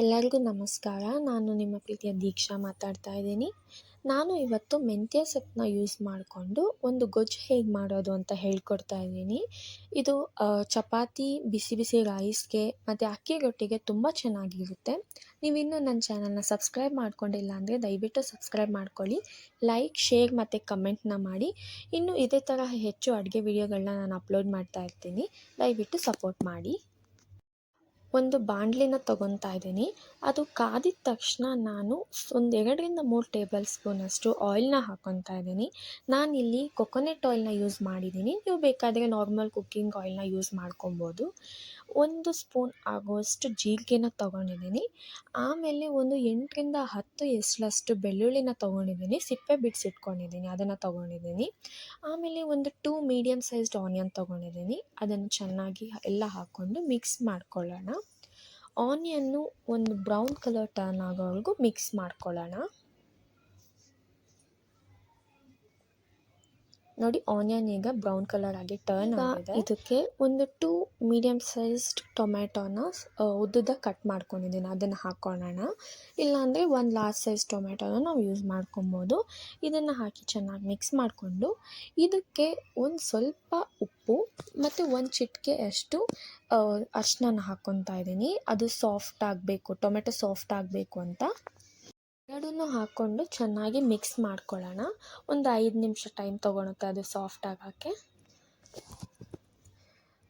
ಎಲ್ಲರಿಗೂ ನಮಸ್ಕಾರ. ನಾನು ನಿಮ್ಮ ಪ್ರೀತಿಯ ದೀಕ್ಷಾ ಮಾತಾಡ್ತಾ ಇದ್ದೀನಿ. ನಾನು ಇವತ್ತು ಮೆಂತ್ಯ ಸೊಪ್ಪನ್ನ ಯೂಸ್ ಮಾಡಿಕೊಂಡು ಒಂದು ಗೊಜ್ಜು ಹೇಗೆ ಮಾಡೋದು ಅಂತ ಹೇಳ್ಕೊಡ್ತಾ ಇದ್ದೀನಿ. ಇದು ಚಪಾತಿ, ಬಿಸಿ ಬಿಸಿ ರೈಸ್ಗೆ ಮತ್ತು ಅಕ್ಕಿ ರೊಟ್ಟಿಗೆ ತುಂಬ ಚೆನ್ನಾಗಿರುತ್ತೆ. ನೀವು ಇನ್ನೂ ನನ್ನ ಚಾನಲ್ನ ಸಬ್ಸ್ಕ್ರೈಬ್ ಮಾಡ್ಕೊಂಡಿಲ್ಲ ಅಂದರೆ ದಯವಿಟ್ಟು ಸಬ್ಸ್ಕ್ರೈಬ್ ಮಾಡ್ಕೊಳ್ಳಿ. ಲೈಕ್ ಶೇರ್ ಮತ್ತು ಕಮೆಂಟ್ನ ಮಾಡಿ. ಇನ್ನು ಇದೇ ಥರ ಹೆಚ್ಚು ಅಡುಗೆ ವಿಡಿಯೋಗಳನ್ನ ನಾನು ಅಪ್ಲೋಡ್ ಮಾಡ್ತಾ ಇರ್ತೀನಿ. ದಯವಿಟ್ಟು ಸಪೋರ್ಟ್ ಮಾಡಿ. ಒಂದು ಬಾಂಡ್ಲಿನ ತೊಗೊತಾ ಇದ್ದೀನಿ. ಅದು ಕಾದಿದ ತಕ್ಷಣ ನಾನು ಒಂದು ಎರಡರಿಂದ ಮೂರು ಟೇಬಲ್ ಸ್ಪೂನಷ್ಟು ಆಯಿಲ್ನ ಹಾಕೊತಾ ಇದ್ದೀನಿ. ನಾನಿಲ್ಲಿ ಕೊಕೊನೆಟ್ ಆಯಿಲ್ನ ಯೂಸ್ ಮಾಡಿದ್ದೀನಿ. ನೀವು ಬೇಕಾದರೆ ನಾರ್ಮಲ್ ಕುಕ್ಕಿಂಗ್ ಆಯಿಲ್ನ ಯೂಸ್ ಮಾಡ್ಕೊಬೋದು ಒಂದು ಸ್ಪೂನ್ ಆಗುವಷ್ಟು ಜೀರಿಗೆನ ತೊಗೊಂಡಿದ್ದೀನಿ. ಆಮೇಲೆ ಒಂದು ಎಂಟರಿಂದ ಹತ್ತು ಎಸಳಷ್ಟು ಬೆಳ್ಳುಳ್ಳಿನ ತೊಗೊಂಡಿದ್ದೀನಿ. ಸಿಪ್ಪೆ ಬಿಡಿಸಿಟ್ಕೊಂಡಿದ್ದೀನಿ, ಅದನ್ನು ತೊಗೊಂಡಿದ್ದೀನಿ. ಆಮೇಲೆ ಒಂದು ಟೂ ಮೀಡಿಯಮ್ ಸೈಜ್ಡ್ ಆನಿಯನ್ ತೊಗೊಂಡಿದ್ದೀನಿ. ಅದನ್ನು ಚೆನ್ನಾಗಿ ಎಲ್ಲ ಹಾಕ್ಕೊಂಡು ಮಿಕ್ಸ್ ಮಾಡ್ಕೊಳ್ಳೋಣ. ಆನಿಯನ್ನು ಒಂದು ಬ್ರೌನ್ ಕಲರ್ ಟರ್ನ್ ಆಗೋವರೆಗೂ ಮಿಕ್ಸ್ ಮಾಡ್ಕೊಳ್ಳೋಣ. ನೋಡಿ ಆನಿಯನ್ ಈಗ ಬ್ರೌನ್ ಕಲರ್ ಆಗಿ ಟರ್ನ್ ಆಗಿದೆ. ಇದಕ್ಕೆ ಒಂದು ಟೂ ಮೀಡಿಯಂ ಸೈಜ್ಡ್ ಟೊಮ್ಯಾಟೋನ ಉದ್ದದ ಕಟ್ ಮಾಡ್ಕೊಂಡಿದ್ದೀನಿ. ಅದನ್ನು ಹಾಕ್ಕೊಳ್ಳೋಣ ಇಲ್ಲಾಂದರೆ ಒಂದು ಲಾರ್ಜ್ ಸೈಜ್ ಟೊಮ್ಯಾಟೋನ ನಾವು ಯೂಸ್ ಮಾಡ್ಕೊಬೋದು. ಇದನ್ನು ಹಾಕಿ ಚೆನ್ನಾಗಿ ಮಿಕ್ಸ್ ಮಾಡಿಕೊಂಡು ಇದಕ್ಕೆ ಒಂದು ಸ್ವಲ್ಪ ಉಪ್ಪು ಮತ್ತು ಒಂದು ಚಿಟಿಕೆ ಅಷ್ಟು ಅರ್ಶಿನ ಹಾಕ್ಕೊತಾ ಇದ್ದೀನಿ ಅದು ಸಾಫ್ಟ್ ಆಗಬೇಕು ಟೊಮೆಟೊ ಸಾಫ್ಟ್ ಆಗಬೇಕು ಅಂತ. ಎರಡನ್ನೂ ಹಾಕ್ಕೊಂಡು ಚೆನ್ನಾಗಿ ಮಿಕ್ಸ್ ಮಾಡ್ಕೊಳ್ಳೋಣ. ಒಂದು ಐದು ನಿಮಿಷ ಟೈಮ್ ತೊಗೊಳುತ್ತೆ ಅದು ಸಾಫ್ಟ್ ಆಗೋಕ್ಕೆ.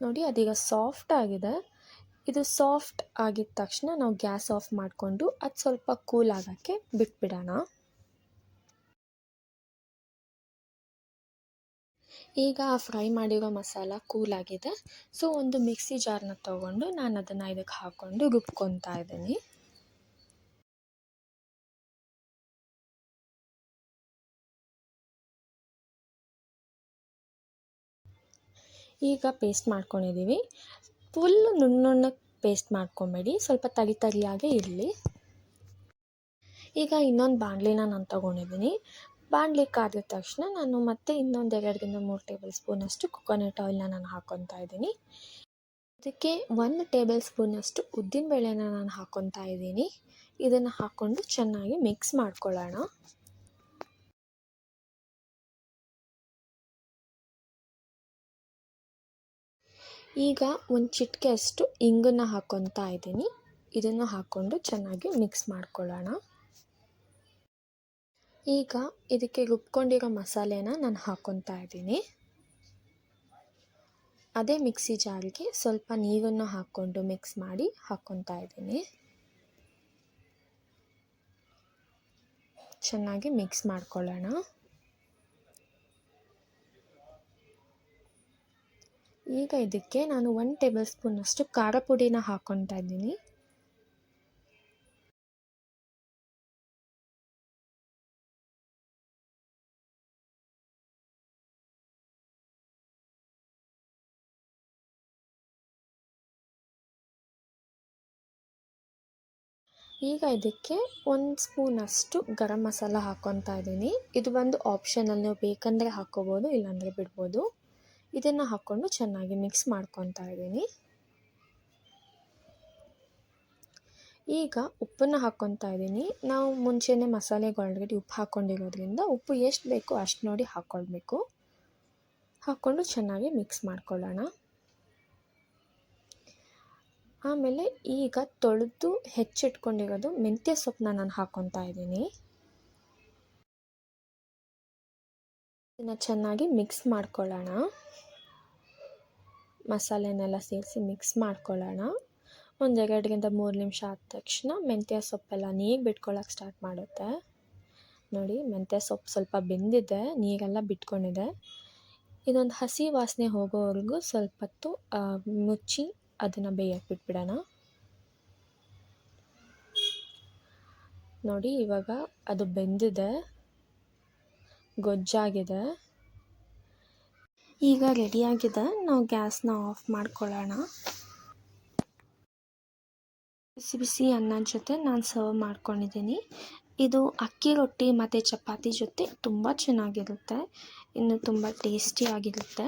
ನೋಡಿ, ಅದೀಗ ಸಾಫ್ಟ್ ಆಗಿದೆ. ಇದು ಸಾಫ್ಟ್ ಆಗಿದ ತಕ್ಷಣ ನಾವು ಗ್ಯಾಸ್ ಆಫ್ ಮಾಡಿಕೊಂಡು ಅದು ಸ್ವಲ್ಪ ಕೂಲ್ ಆಗೋಕ್ಕೆ ಬಿಟ್ಬಿಡೋಣ. ಈಗ ಫ್ರೈ ಮಾಡಿರೋ ಮಸಾಲ ಕೂಲ್ ಆಗಿದೆ. ಸೊ, ಒಂದು ಮಿಕ್ಸಿ ಜಾರ್ನ ತೊಗೊಂಡು ನಾನು ಅದನ್ನು ಇದಕ್ಕೆ ಹಾಕ್ಕೊಂಡು ರುಬ್ಕೊತಾ ಇದ್ದೀನಿ. ಈಗ ಪೇಸ್ಟ್ ಮಾಡ್ಕೊಂಡಿದ್ದೀವಿ ಫುಲ್ ನುಣ್ಣುಣ್ಣಕ್ಕೆ ಪೇಸ್ಟ್ ಮಾಡ್ಕೊಬೇಡಿ. ಸ್ವಲ್ಪ ತರಿ ತರಿಯಾಗೆ ಇರಲಿ. ಈಗ ಇನ್ನೊಂದು ಬಾಣಲಿನ ನಾನು ತೊಗೊಂಡಿದ್ದೀನಿ. ಬಾಣಲಿ ಕಾದ ತಕ್ಷಣ ನಾನು ಮತ್ತೆ ಇನ್ನೊಂದು ಎರಡರಿಂದ ಮೂರು ಟೇಬಲ್ ಸ್ಪೂನಷ್ಟು ಕೊಕೊನಟ್ ಆಯಿಲ್ನ ನಾನು ಹಾಕ್ಕೊತಾ ಇದ್ದೀನಿ. ಅದಕ್ಕೆ ಒಂದು ಟೇಬಲ್ ಸ್ಪೂನಷ್ಟು ಉದ್ದಿನಬೇಳೆನ ನಾನು ಹಾಕ್ಕೊತಾ ಇದ್ದೀನಿ. ಇದನ್ನು ಹಾಕ್ಕೊಂಡು ಚೆನ್ನಾಗಿ ಮಿಕ್ಸ್ ಮಾಡ್ಕೊಳ್ಳೋಣ. ಈಗ ಒಂದು ಚಿಟಿಕೆಯಷ್ಟು ಇಂಗನ್ನು ಹಾಕ್ಕೊತಾ ಇದ್ದೀನಿ. ಇದನ್ನು ಹಾಕ್ಕೊಂಡು ಚೆನ್ನಾಗಿ ಮಿಕ್ಸ್ ಮಾಡ್ಕೊಳ್ಳೋಣ. ಈಗ ಇದಕ್ಕೆ ರುಬ್ಕೊಂಡಿರೋ ಮಸಾಲೆನ ನಾನು ಹಾಕ್ಕೊತಾ ಇದ್ದೀನಿ. ಅದೇ ಮಿಕ್ಸಿ ಜಾರಿಗೆ ಸ್ವಲ್ಪ ನೀರನ್ನು ಹಾಕ್ಕೊಂಡು ಮಿಕ್ಸ್ ಮಾಡಿ ಹಾಕ್ಕೊತಾ ಇದ್ದೀನಿ. ಚೆನ್ನಾಗಿ ಮಿಕ್ಸ್ ಮಾಡ್ಕೊಳ್ಳೋಣ. ಈಗ ಇದಕ್ಕೆ ನಾನು ಒನ್ ಟೇಬಲ್ ಸ್ಪೂನಷ್ಟು ಖಾರ ಪುಡಿನ ಹಾಕ್ಕೊತಾ ಇದ್ದೀನಿ. ಈಗ ಇದಕ್ಕೆ ಒಂದು ಸ್ಪೂನಷ್ಟು ಗರಂ ಮಸಾಲ ಹಾಕ್ಕೊತಾ ಇದ್ದೀನಿ. ಇದು ಒಂದು ಆಪ್ಷನಲ್ ನೀವು ಬೇಕಂದರೆ ಹಾಕ್ಕೋಬೋದು ಇಲ್ಲಾಂದರೆ ಬಿಡ್ಬೋದು. ಇದನ್ನು ಹಾಕ್ಕೊಂಡು ಚೆನ್ನಾಗಿ ಮಿಕ್ಸ್ ಮಾಡ್ಕೊತಾ ಇದ್ದೀನಿ. ಈಗ ಉಪ್ಪನ್ನು ಹಾಕ್ಕೊತಾ ಇದ್ದೀನಿ. ನಾವು ಮುಂಚೆನೇ ಮಸಾಲೆಗೆ ಆಲ್ರೆಡಿ ಉಪ್ಪು ಹಾಕ್ಕೊಂಡಿರೋದ್ರಿಂದ ಉಪ್ಪು ಎಷ್ಟು ಬೇಕು ಅಷ್ಟು ನೋಡಿ ಹಾಕ್ಕೊಳ್ಬೇಕು ಹಾಕ್ಕೊಂಡು ಚೆನ್ನಾಗಿ ಮಿಕ್ಸ್ ಮಾಡ್ಕೊಳ್ಳೋಣ. ಆಮೇಲೆ ಈಗ ತೊಳೆದು ಹೆಚ್ಚಿಟ್ಕೊಂಡಿರೋದು ಮೆಂತ್ಯ ಸೊಪ್ಪನ್ನ ನಾನು ಹಾಕ್ಕೊತಾ ಇದ್ದೀನಿ. ಇದನ್ನು ಚೆನ್ನಾಗಿ ಮಿಕ್ಸ್ ಮಾಡ್ಕೊಳ್ಳೋಣ. ಮಸಾಲೆನೆಲ್ಲ ಸೇರಿಸಿ ಮಿಕ್ಸ್ ಮಾಡ್ಕೊಳ್ಳೋಣ. ಒಂದು ಎರಡರಿಂದ ಮೂರು ನಿಮಿಷ ಆದ ತಕ್ಷಣ ಮೆಂತ್ಯ ಸೊಪ್ಪೆಲ್ಲ ನೀರು ಬಿಟ್ಕೊಳ್ಳೋಕೆ ಸ್ಟಾರ್ಟ್ ಮಾಡುತ್ತೆ. ನೋಡಿ ಮೆಂತ್ಯ ಸೊಪ್ಪು ಸ್ವಲ್ಪ ಬೆಂದಿದೆ, ನೀರೆಲ್ಲ ಬಿಟ್ಕೊಂಡಿದೆ. ಇದೊಂದು ಹಸಿ ವಾಸನೆ ಹೋಗೋವರೆಗೂ ಸ್ವಲ್ಪ ಹೊತ್ತು ಮುಚ್ಚಿ ಅದನ್ನು ಬೇಯಕ್ಕೆ ಬಿಟ್ಬಿಡೋಣ. ನೋಡಿ ಇವಾಗ ಅದು ಬೆಂದಿದೆ, ಗೊಜ್ಜಾಗಿದೆ. ಈಗ ರೆಡಿಯಾಗಿದೆ ನಾವು ಗ್ಯಾಸ್ನ ಆಫ್ ಮಾಡ್ಕೊಳ್ಳೋಣ. ಬಿಸಿ ಬಿಸಿ ಅನ್ನದ ಜೊತೆ ನಾನು ಸರ್ವ್ ಮಾಡ್ಕೊಂಡಿದ್ದೀನಿ. ಇದು ಅಕ್ಕಿ ರೊಟ್ಟಿ ಮತ್ತು ಚಪಾತಿ ಜೊತೆ ತುಂಬ ಚೆನ್ನಾಗಿರುತ್ತೆ. ಇನ್ನು ತುಂಬ ಟೇಸ್ಟಿಯಾಗಿರುತ್ತೆ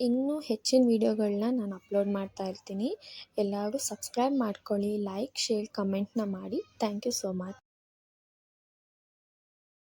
ಇನ್ನೂ ಹೆಚ್ಚಿನ ವೀಡಿಯೋಗಳನ್ನ ನಾನು ಅಪ್ಲೋಡ್ ಮಾಡ್ತಾ ಇರ್ತೀನಿ. ಎಲ್ಲರೂ ಸಬ್ಸ್ಕ್ರೈಬ್ ಮಾಡ್ಕೊಳ್ಳಿ, ಲೈಕ್, ಶೇರ್, ಕಮೆಂಟ್ನ ಮಾಡಿ. Thank you so much.